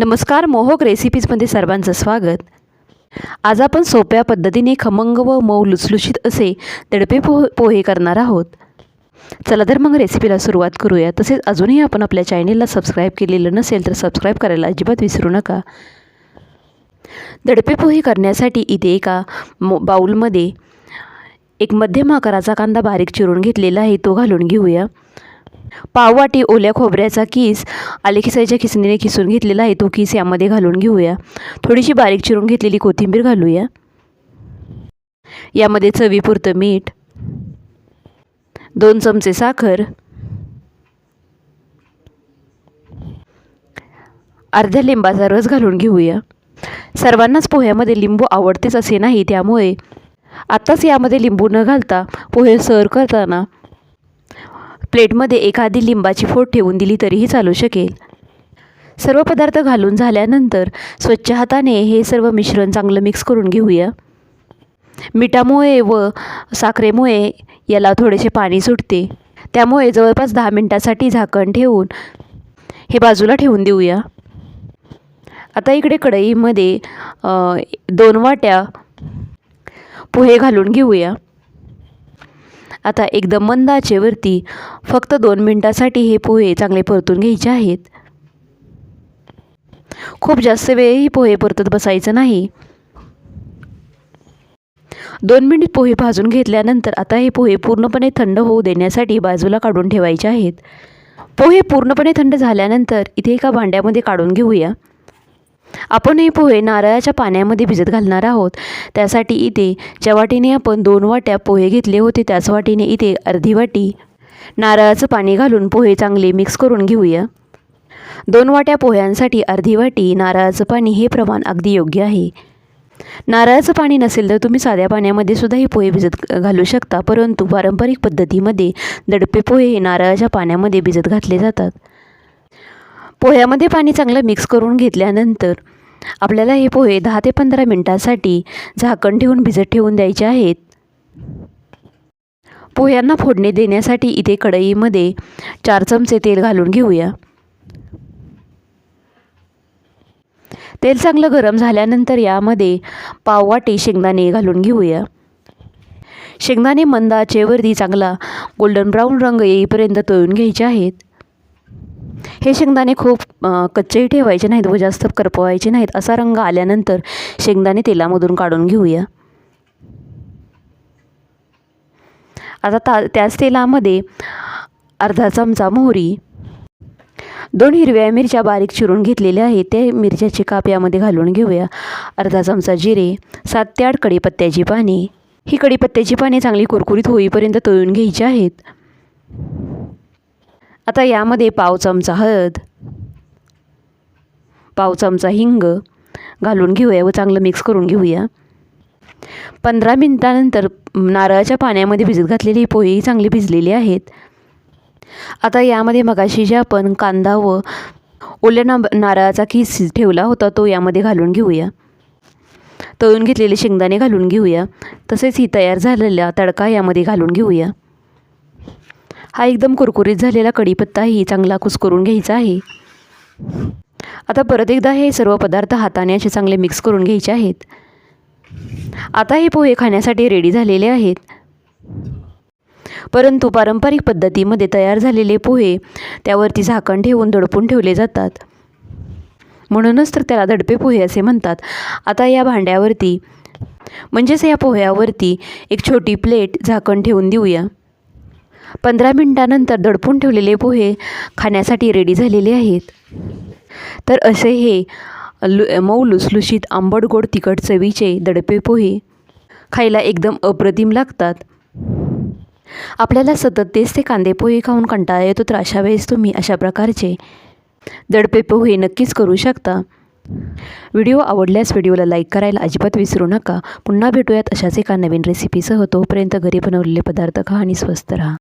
नमस्कार मोहक रेसिपीजमध्ये सर्वांचं स्वागत. आज आपण सोप्या पद्धतीने खमंग व मऊ लुसलुशीत असे दडपे पोह पोहे करणार आहोत. चला तर मग रेसिपीला सुरुवात करूया. तसेच अजूनही आपण आपल्या चॅनेलला सबस्क्राईब केलेलं नसेल तर सबस्क्राईब करायला अजिबात विसरू नका. दडपे पोहे करण्यासाठी इथे एका मो बाऊलमध्ये एक मध्यम आकाराचा कांदा बारीक चिरून घेतलेला आहे तो घालून घेऊया. पाववाटी ओल्या खोबऱ्याचा किस आलेखिसाईच्या खिसणीने खिसून घेतलेला आहे तो किस यामध्ये घालून घेऊया. थोडीशी बारीक चिरून घेतलेली कोथिंबीर घालूया. यामध्ये चवीपुरतं मीठ दोन चमचे साखर अर्ध्या लिंबाचा रस घालून घेऊया. सर्वांनाच पोह्यामध्ये लिंबू आवडतेच असे नाही त्यामुळे आत्ताच यामध्ये लिंबू न घालता पोहे सर करताना प्लेटमध्ये एखादी लिंबाची फोड ठेवून दिली तरीही चालू शकेल. सर्व पदार्थ घालून झाल्यानंतर स्वच्छ हाताने हे सर्व मिश्रण चांगलं मिक्स करून घेऊया. मिठामुळे व साखरेमुळे याला थोडेसे पाणी सुटते. त्यामुळे जवळपास दहा मिनटासाठी झाकण ठेवून हे बाजूला ठेवून देऊया. आता इकडे कढईमध्ये दोन वाट्या पोहे घालून घेऊया. आता एकदम मंद आचेवरती फक्त दोन मिनटासाठी हे पोहे चांगले परतून घ्यायचे आहेत. खूप जास्त वेळही पोहे परतत बसायचं नाही. दोन मिनिट पोहे भाजून घेतल्यानंतर आता हे पोहे पूर्णपणे थंड होऊ देण्यासाठी बाजूला काढून ठेवायचे आहेत. पोहे पूर्णपणे थंड झाल्यानंतर इथे एका भांड्यामध्ये काढून घेऊया. आपण हे पोहे नारळाच्या पाण्यामध्ये भिजत घालणार आहोत. त्यासाठी इथे ज्या वाटीने आपण दोन वाट्या पोहे घेतले होते त्याच वाटीने इथे अर्धी वाटी नारळाचं पाणी घालून पोहे चांगले मिक्स करून घेऊया. दोन वाट्या पोह्यांसाठी अर्धी वाटी नारळाचं पाणी हे प्रमाण अगदी योग्य आहे. नारळाचं पाणी नसेल तर तुम्ही साध्या पाण्यामध्ये सुद्धा हे पोहे भिजत घालू शकता परंतु पारंपरिक पद्धतीमध्ये दडपे पोहे हे नारळाच्या पाण्यामध्ये भिजत घातले जातात. पोह्यामध्ये पाणी चांगलं मिक्स करून घेतल्यानंतर आपल्याला हे पोहे दहा ते पंधरा मिनटासाठी झाकण ठेवून भिजत ठेवून द्यायचे आहेत. पोह्यांना फोडणी देण्यासाठी इथे कढईमध्ये चार चमचे तेल घालून घेऊया. तेल चांगलं गरम झाल्यानंतर यामध्ये पाववाटी शेंगदाणे घालून घेऊया. शेंगदाणे मंद आचेवरती चांगला गोल्डन ब्राऊन रंग येईपर्यंत तळून घ्यायचे आहेत. हे शेंगदाणे खूप कच्चेही ठेवायचे नाहीत व जास्त करपवायचे नाहीत असा रंग आल्यानंतर शेंगदाणे तेलामधून काढून घेऊया. आता ता त्याच तेलामध्ये अर्धा चमचा मोहरी दोन हिरव्या मिरच्या बारीक चिरून घेतलेल्या आहेत ते मिरच्याचे काप यामध्ये घालून घेऊया. अर्धा चमचा जिरे सात ते आठ कडीपत्त्याची पाने. ही कडीपत्त्याची पाने चांगली कुरकुरीत होईपर्यंत तळून घ्यायची आहेत. आता यामध्ये पाव चमचा हळद पाव चमचा हिंग घालून घेऊया व चांगलं मिक्स करून घेऊया. पंधरा मिनटानंतर नारळाच्या पाण्यामध्ये भिजत घातलेली पोहेही चांगली भिजलेली आहेत. आता यामध्ये मगाशी जे आपण कांदा व ओल्या ना नारळाचा किस ठेवला होता तो यामध्ये घालून घेऊया. तळून घेतलेले शेंगदाणे घालून घेऊया. तसेच ही तयार झालेला तडका यामध्ये घालून घेऊया. हा एकदम कुरकुरीत झालेला कढीपत्ताही चांगला कुसकरून घ्यायचा आहे. आता परत एकदा हे सर्व पदार्थ हाताने असे चांगले मिक्स करून घ्यायचे आहेत. आता हे पोहे खाण्यासाठी रेडी झालेले आहेत. परंतु पारंपरिक पद्धतीमध्ये तयार झालेले पोहे त्यावरती झाकण ठेवून दडपून ठेवले जातात. म्हणूनच तर त्याला दडपे पोहे असे म्हणतात. आता या भांड्यावरती म्हणजेच या पोह्यावरती एक छोटी प्लेट झाकण ठेवून देऊया. पंधरा मिनटानंतर दडपून ठेवलेले पोहे खाण्यासाठी रेडी झालेले आहेत. तर असे हे लु मऊ लुसलुशीत आंबट गोड तिखट चवीचे दडपे पोहे खायला एकदम अप्रतिम लागतात. आपल्याला सतत तेच ते कांदे पोहे खाऊन कंटाळा येतो तर अशा वेळेस तुम्ही अशा प्रकारचे दडपे पोहे नक्कीच करू शकता. व्हिडिओ आवडल्यास व्हिडिओला लाईक करायला अजिबात विसरू नका. पुन्हा भेटूयात अशाच एका नवीन रेसिपीसह तोपर्यंत घरी बनवलेले पदार्थ खा आणि स्वस्त राहा.